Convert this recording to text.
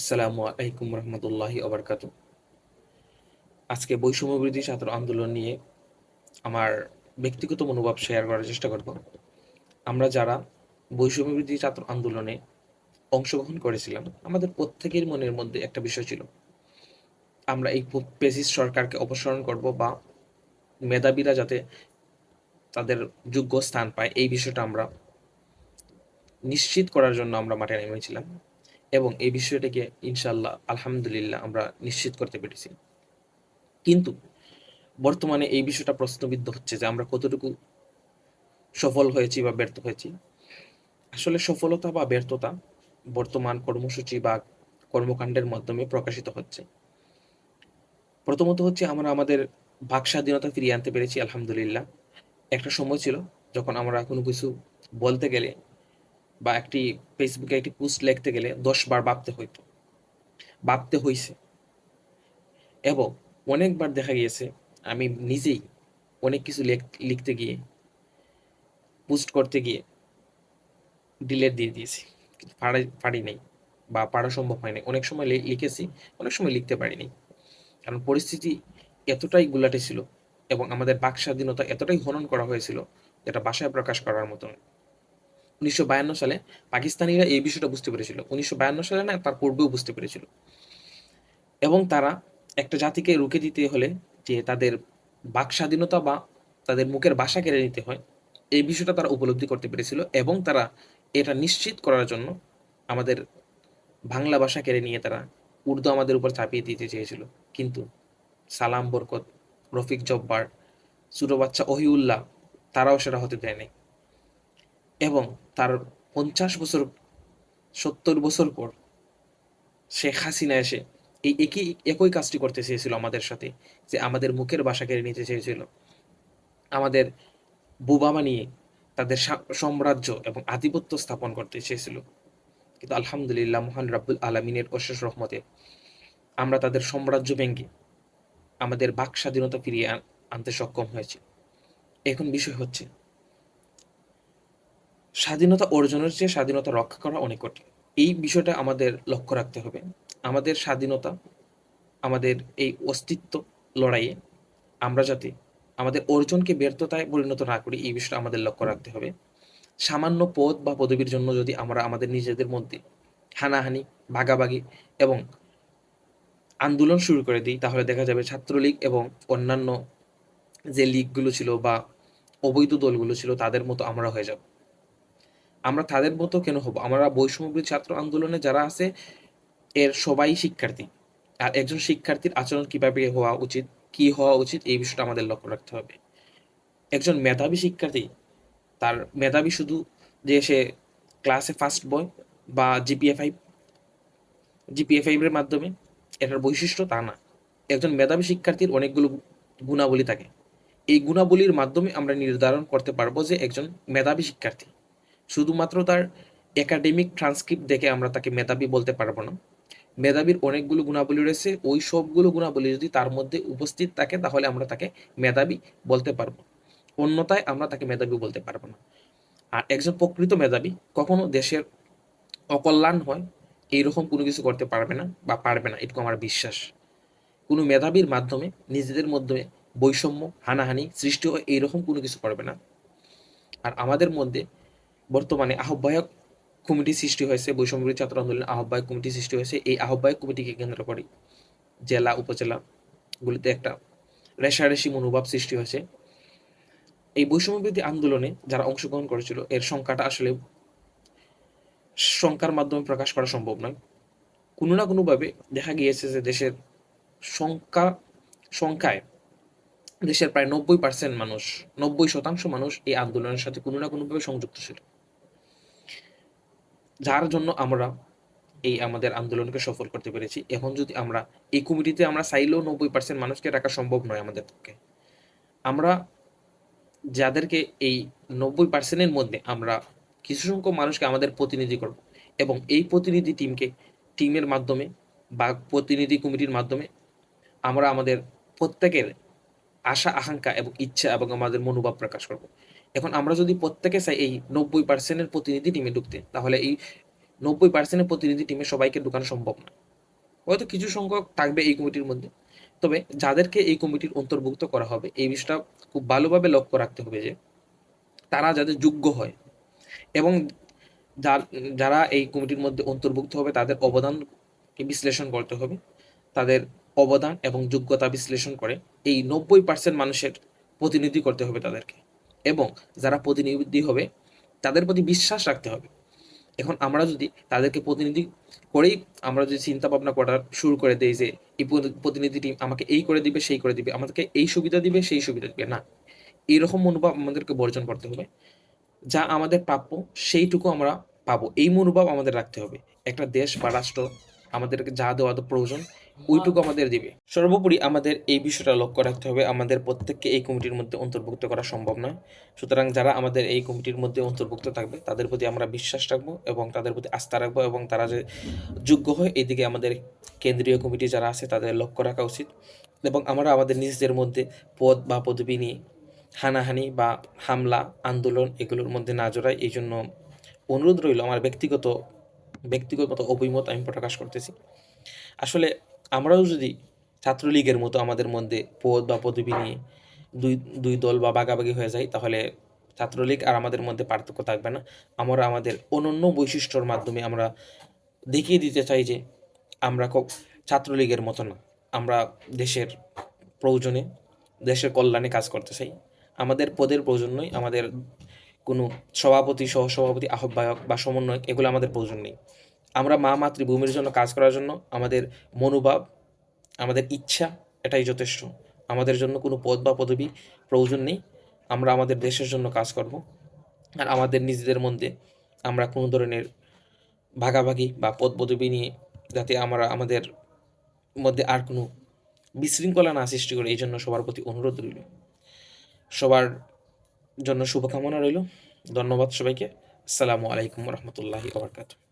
আসসালামু আলাইকুম রহমতুল্লাহি ওবরকাত আজকে বৈষম্যবৃদ্ধি ছাত্র আন্দোলন নিয়ে আমার ব্যক্তিগত মনোভাব শেয়ার করার চেষ্টা করব। আমরা যারা বৈষম্যবৃদ্ধি ছাত্র আন্দোলনে অংশগ্রহণ করেছিলাম, আমাদের প্রত্যেকের মনের মধ্যে একটা বিষয় ছিল। আমরা এই পেসিস সরকারকে অপসারণ করব বা মেধাবীরা যাতে তাদের যোগ্য স্থান পায়, এই বিষয়টা আমরা নিশ্চিত করার জন্য আমরা মাঠে নেমেছিলাম। এবং এই বিষয়টাকে ইনশাল্লাহ আলহামদুলিল্লাহ আমরা নিশ্চিত করতে পেরেছি। কিন্তু বর্তমানে এই বিষয়টা প্রশ্নবিদ্ধ হচ্ছে যে আমরা কতটুকু সফল হয়েছি বা ব্যর্থ হয়েছি। আসলে সফলতা বা ব্যর্থতা বর্তমান কর্মসূচি বা কর্মকাণ্ডের মাধ্যমে প্রকাশিত হচ্ছে। প্রথমত হচ্ছে আমরা আমাদের বাক স্বাধীনতা ফিরিয়ে আনতে পেরেছি, আলহামদুলিল্লাহ। একটা সময় ছিল যখন আমরা কোনো কিছু বলতে গেলে বা একটি ফেসবুকে একটি পোস্ট লিখতে গেলে দশ বার ভাবতে হইতো। ভাবতে হইছে। এবং অনেকবার দেখা গিয়েছে, আমি নিজেই অনেক কিছু লিখতে গিয়ে পোস্ট করতে গিয়ে ডিলেট দিয়ে দিয়েছি। কিন্তু পাড়া পারি নাই বা পারা সম্ভব হয় নাই অনেক সময় লিখেছি, অনেক সময় লিখতে পারিনি। কারণ পরিস্থিতি এতটাই গুলাটে ছিল এবং আমাদের বাক স্বাধীনতা এতটাই হনন করা হয়েছিল যেটা বাসায় প্রকাশ করার মতো উনিশশো বায়ান্ন সালে পাকিস্তানিরা এই বিষয়টা বুঝতে পেরেছিল। উনিশশো বায়ান্ন সালে না তার পূর্বেও বুঝতে পেরেছিল। এবং তারা একটা জাতিকে রুখে দিতে হলে যে তাদের বাক স্বাধীনতা বা তাদের মুখের বাসা কেড়ে নিতে হয়, এই বিষয়টা তারা উপলব্ধি করতে পেরেছিল এবং তারা এটা নিশ্চিত করার জন্য আমাদের বাংলা ভাষা কেড়ে নিয়ে তারা উর্দু আমাদের উপর চাপিয়ে দিতে চেয়েছিল। কিন্তু সালাম বরকত, রফিক জব্বার ছোট বাচ্চা ওহিউল্লাহ তারাও সেটা হতে দেয়নি। এবং তার পঞ্চাশ বছর, সত্তর বছর পর শেখ হাসিনা এসে এই একই একই কাজটি করতে চেয়েছিল আমাদের সাথে, যে আমাদের মুখের বাসা কেড়ে নিতে চেয়েছিল। আমাদের বুবা বানিয়ে তাদের সাম্রাজ্য এবং আধিপত্য স্থাপন করতে চেয়েছিল। কিন্তু আলহামদুলিল্লাহ মহান রাব্বুল আলমিনের অশেষ রহমতে আমরা তাদের সাম্রাজ্য ভেঙ্গে আমাদের বাক স্বাধীনতা ফিরিয়ে আনতে সক্ষম হয়েছি। এখন বিষয় হচ্ছে স্বাধীনতা অর্জনের চেয়ে স্বাধীনতা রক্ষা করা অনেক কঠিন। এই বিষয়টা আমাদের লক্ষ্য রাখতে হবে। আমাদের স্বাধীনতা, আমাদের এই অস্তিত্ব লড়াইয়ে আমরা যাতে আমাদের অর্জনকে ব্যর্থতায় পরিণত না করি, এই বিষয়টা আমাদের লক্ষ্য রাখতে হবে। সামান্য পদ বা পদবীর জন্য যদি আমরা আমাদের নিজেদের মধ্যে হানাহানি, ভাগাভাগি এবং আন্দোলন শুরু করে দিই, তাহলে দেখা যাবে ছাত্রলীগ এবং অন্যান্য যে লীগগুলো ছিল বা অবৈধ দলগুলো ছিল, তাদের মতো আমরা হয়ে যাব। আমরা তাদের মতো কেন হব? আমরা বৈষম্যবিরোধী ছাত্র আন্দোলনে যারা আছে, এর সবাই শিক্ষার্থী। আর একজন শিক্ষার্থীর আচরণ কীভাবে হওয়া উচিত, কি হওয়া উচিত, এই বিষয়টা আমাদের লক্ষ্য রাখতে হবে। একজন মেধাবী শিক্ষার্থী, তার মেধাবী শুধু যে সে ক্লাসে ফার্স্ট বয় বা জিপিএ ফাইভ জিপিএ ফাইভের মাধ্যমে এটার বৈশিষ্ট্য তা না। একজন মেধাবী শিক্ষার্থীর অনেকগুলো গুণাবলী থাকে। এই গুণাবলীর মাধ্যমে আমরা নির্ধারণ করতে পারব যে একজন মেধাবী শিক্ষার্থী। শুধুমাত্র তার একাডেমিক ট্রান্সক্রিপ্ট দেখে আমরা তাকে মেধাবী বলতে পারব না। মেধাবীর অনেকগুলো গুণাবলী রয়েছে, ওই সবগুলো গুণাবলী যদি তার মধ্যে উপস্থিত থাকে, তাহলে আমরা তাকে মেধাবী বলতে পারব। অন্যতায় আমরা তাকে মেধাবী বলতে পারব না। আর একজন প্রকৃত মেধাবী কখনো দেশের অকল্যাণ হয়, এইরকম কোনো কিছু করতে পারবে না বা পারবে না, এটুকু আমার বিশ্বাস। কোনো মেধাবীর মাধ্যমে নিজেদের মধ্যে বৈষম্য, হানাহানি সৃষ্টি হয়, এইরকম কোনো কিছু করবে না। আর আমাদের মধ্যে বর্তমানে আহ্বায়ক কমিটি সৃষ্টি হয়েছে বৈষম্য ছাত্র আন্দোলনের আহ্বায়ক কমিটি সৃষ্টি হয়েছে। এই আহ্বায়ক কমিটিকে কেন্দ্র করে জেলা উপজেলা গুলিতে একটা রেশারেশি মনোভাব সৃষ্টি হয়েছে। এই বৈষম্যবিরোধী আন্দোলনে যারা অংশগ্রহণ করেছিল, এর সংখ্যাটা আসলে সংখ্যার মাধ্যমে প্রকাশ করা সম্ভব নয়। কোনো না কোনোভাবে দেখা গিয়েছে যে দেশের সংখ্যা, সংখ্যায় দেশের প্রায় নব্বই পার্সেন্ট মানুষ, নব্বই শতাংশ মানুষ এই আন্দোলনের সাথে কোনো না কোনোভাবে সংযুক্ত ছিল। যার জন্য আমরা এই আমাদের আন্দোলনকে সফল করতে পেরেছি। এখন যদি আমরা এই কমিটিতে আমরা চাইলেও নব্বই পার্সেন্ট মানুষকে রাখা সম্ভব নয় আমাদের পক্ষে আমরা যাদেরকে এই নব্বই পার্সেন্টের মধ্যে আমরা কিছু সংখ্যক মানুষকে আমাদের প্রতিনিধি করব এবং এই প্রতিনিধি টিমকে টিমের মাধ্যমে বা প্রতিনিধি কমিটির মাধ্যমে আমরা আমাদের প্রত্যেকের আশা, আকাঙ্ক্ষা এবং ইচ্ছা এবং আমাদের মনোভাব প্রকাশ করব। এখন আমরা যদি প্রত্যেকে চাই এই নব্বই পার্সেন্টের প্রতিনিধি টিমে ঢুকতে, তাহলে এই নব্বই পার্সেন্টের প্রতিনিধি টিমে সবাইকে ঢুকানো সম্ভব না। হয়তো কিছু সংখ্যক থাকবে এই কমিটির মধ্যে, তবে যাদেরকে এই কমিটির অন্তর্ভুক্ত করা হবে, এই বিষয়টা খুব ভালোভাবে লক্ষ্য রাখতে হবে যে, তারা যাতে যোগ্য হয় এবং যার- যারা এই কমিটির মধ্যে অন্তর্ভুক্ত হবে, তাদের অবদানকে বিশ্লেষণ করতে হবে, তাদের অবদান এবং যোগ্যতা বিশ্লেষণ করে এই নব্বই পার্সেন্ট মানুষের প্রতিনিধি করতে হবে তাদেরকে। এবং যারা প্রতিনিধি হবে, তাদের প্রতি বিশ্বাস রাখতে হবে। এখন আমরা যদি তাদেরকে প্রতিনিধি করেই আমরা যদি চিন্তা ভাবনা করা শুরু করে দেই যে, এই প্রতি- প্রতিনিধিটি আমাকে এই করে দিবে, সেই করে দিবে, আমাদেরকে এই সুবিধা দিবে, সেই সুবিধা দিবে, না। এরকম মনোভাব আমাদেরকে বর্জন করতে হবে, যা আমাদের প্রাপ্য সেইটুকু আমরা পাবো। এই মনোভাব আমাদের রাখতে হবে। একটা দেশ বা রাষ্ট্র আমাদেরকে যা দেওয়া তো প্রয়োজন ওইটুকু আমাদের দিবে। সর্বোপরি আমাদের এই বিষয়টা লক্ষ্য রাখতে হবে আমাদের প্রত্যেককে এই কমিটির মধ্যে অন্তর্ভুক্ত করা সম্ভব নয়। সুতরাং যারা আমাদের এই কমিটির মধ্যে অন্তর্ভুক্ত থাকবে তাদের প্রতি আমরা বিশ্বাস রাখব এবং তাদের প্রতি আস্থা রাখব এবং তারা যে যোগ্য হয় এইদিকে আমাদের কেন্দ্রীয় কমিটি যারা আছে তাদের লক্ষ্য রাখা উচিত। এবং আমরা আমাদের নিজেদের মধ্যে পদ বা পদবি নিয়ে হানাহানি বা হামলা আন্দোলন এগুলোর মধ্যে না জড়াই এই জন্য অনুরোধ রইল আমার ব্যক্তিগত ব্যক্তিগত অভিমত আমি প্রকাশ করতেছি। আসলে আমরাও যদি ছাত্রলীগের মতো আমাদের মধ্যে পদ বা পদবি নিয়ে দুই দুই দল বা বাগাবাগি হয়ে যায় তাহলে ছাত্রলীগ আর আমাদের মধ্যে পার্থক্য থাকবে না। আমরা আমাদের অনন্য বৈশিষ্ট্যর মাধ্যমে আমরা দেখিয়ে দিতে চাই যে আমরা ছাত্রলীগের মতো না। আমরা দেশের প্রয়োজনে, দেশের কল্যাণে কাজ করতে চাই। আমাদের পদের প্রয়োজন নয়, আমাদের কোনো সভাপতি, সহসভাপতি, আহ্বায়ক বা সমন্বয়ক, এগুলো আমাদের প্রয়োজন নেই। আমরা মা মাতৃভূমির জন্য কাজ করার জন্য আমাদের মনোভাব, আমাদের ইচ্ছা, এটাই যথেষ্ট। আমাদের জন্য কোনো পদ বা পদবি প্রয়োজন নেই। আমরা আমাদের দেশের জন্য কাজ করব। আর আমাদের নিজেদের মধ্যে আমরা কোনো ধরনের ভাগাভাগি বা পদ পদবি নিয়ে যাতে আমরা আমাদের মধ্যে আর কোনো বিশৃঙ্খলা না সৃষ্টি করে, এই জন্য সবার প্রতি অনুরোধ রইল। সবার জন্য শুভকামনা রইল। ধন্যবাদ সবাইকে। আসসালামু আলাইকুম রহমতুল্লাহি ওবরকাতুহ